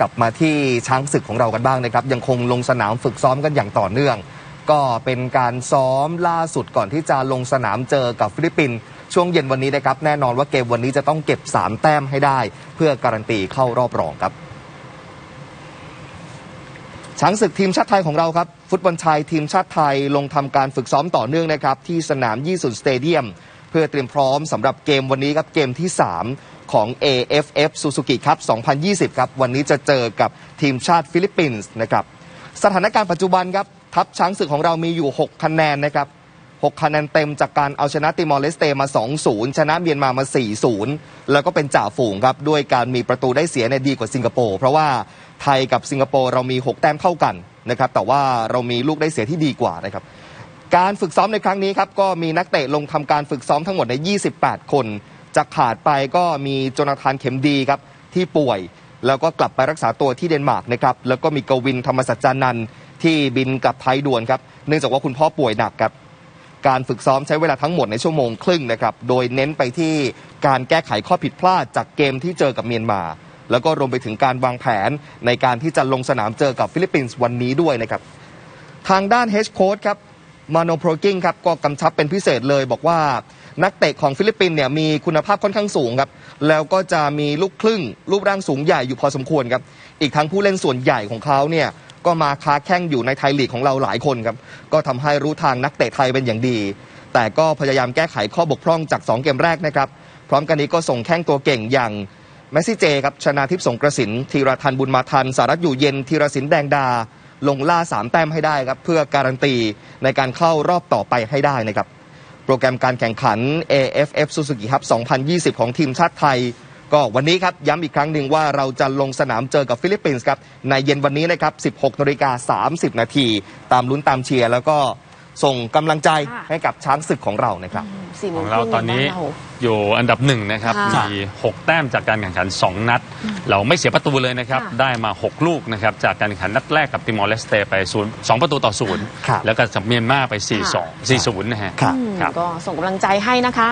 กลับมาที่ช้างศึกของเรากันบ้างนะครับ ยังคงลงสนามฝึกซ้อมกันอย่างต่อเนื่อง ก็เป็นการซ้อมล่าสุดก่อนที่จะลงสนามเจอกับฟิลิปปินส์ช่วงเย็นวันนี้นะครับ แน่นอนว่าเกมวันนี้จะต้องเก็บ 3 แต้มให้ได้ เพื่อการันตีเข้ารอบรองครับช้างศึกทีมชาติไทยของเราครับ ฟุตบอลชายทีมชาติไทยลงทำการฝึกซ้อมต่อเนื่องนะครับ ที่สนามยี่สุนสเตเดียม เพื่อเตรียมพร้อมสำหรับเกมวันนี้ครับเกมที่ 3 ของ AFF Suzuki Cup 2020 ครับ วันนี้จะเจอกับทีมชาติฟิลิปปินส์นะครับ สถานการณ์ปัจจุบันครับ ทัพช้างศึกของเรามีอยู่ 6 คะแนนนะครับ 6 คะแนนเต็มจากการเอาชนะติมอร์เลสเตมา 2-0 ชนะเมียนมามา 4-0 แล้วก็เป็นจ่าฝูงครับ ด้วยการมีประตูได้เสียในดีกว่าสิงคโปร์เพราะว่าไทยกับสิงคโปร์เรามี 6 แต้มเท่ากันนะครับ แต่ว่าเรามีลูกได้เสียที่ดีกว่านะครับการฝึกซ้อมในครั้งนี้ครับก็มีนักเตะลงทำการฝึกซ้อมทั้งหมดใน 28 คน จะขาดไปก็มีโจนาธานเข็มดีครับที่ป่วย แล้วก็กลับไปรักษาตัวที่เดนมาร์กนะครับแล้วก็มีกวินธรรมสัจจานันท์ที่บินกลับไทยด่วนครับเนื่องจากว่าคุณพ่อป่วยหนักครับการฝึกซ้อมใช้เวลาทั้งหมดในชั่วโมงครึ่งนะครับ โดยเน้นไปที่การแก้ไขข้อผิดพลาดจากเกมที่เจอกับเมียนมา แล้วก็รวมไปถึงการวางแผนในการที่จะลงสนามเจอกับฟิลิปปินส์วันนี้ด้วยนะครับ ทางด้านเฮดโค้ชครับมาโนโพรกิงครับก็กำชับเป็นพิเศษเลยบอกว่า นักเตะของฟิลิปปินส์เนี่ยมีคุณภาพค่อนข้างสูงครับ แล้วก็จะมีลูกครึ่ง รูปร่างสูงใหญ่อยู่พอสมควรครับ อีกทั้งผู้เล่นส่วนใหญ่ของเขาเนี่ยก็มาค้าแข่งอยู่ในไทยลีกของเราหลายคนครับ ก็ทำให้รู้ทางนักเตะไทยเป็นอย่างดี แต่ก็พยายามแก้ไขข้อบกพร่องจาก 2 เกมแรกนะครับ พร้อมกันนี้ก็ส่งแข้งตัวเก่งอย่างแมสซี่เจครับ ชนาทิพย์สงกระสินธีรทันบุญมาทัน สารัตอยู่เย็นธีรศินแดงดา ลงล่า 3 แต้มให้ได้ครับ เพื่อการันตีในการเข้ารอบต่อไปให้ได้นะครับ โปรแกรมการแข่งขัน AFF Suzuki Cup 2020 ของทีมชาติไทย ก็วันนี้ครับย้ำอีกครั้งหนึ่งว่าเราจะลงสนามเจอกับฟิลิปปินส์ครับในเย็นวันนี้นะครับ 16นาฬิกา30 นาที ตามลุ้นตามเชียร์แล้วก็ ส่งกำลังใจค่ะให้กับช้างศึกของเรานะครับ สี่โมของงเราครึ่งตอนนี้บ้าเรา อยู่อันดับหนึ่งนะครับ ค่ะ มี 6 แต้มจากการแข่งขัน 2 นัด เราไม่เสียประตูเลยนะครับ ค่ะ ได้มา 6 ลูกนะครับ จากการแข่งขันนัดแรกกับติมอร์เลสเตไป0 2ประตูต่อครับ0แล้วก็จากเมียนมาไป4 2 4 0นะฮะ ครับ อืมครับก็ส่งกำลังใจให้นะคะ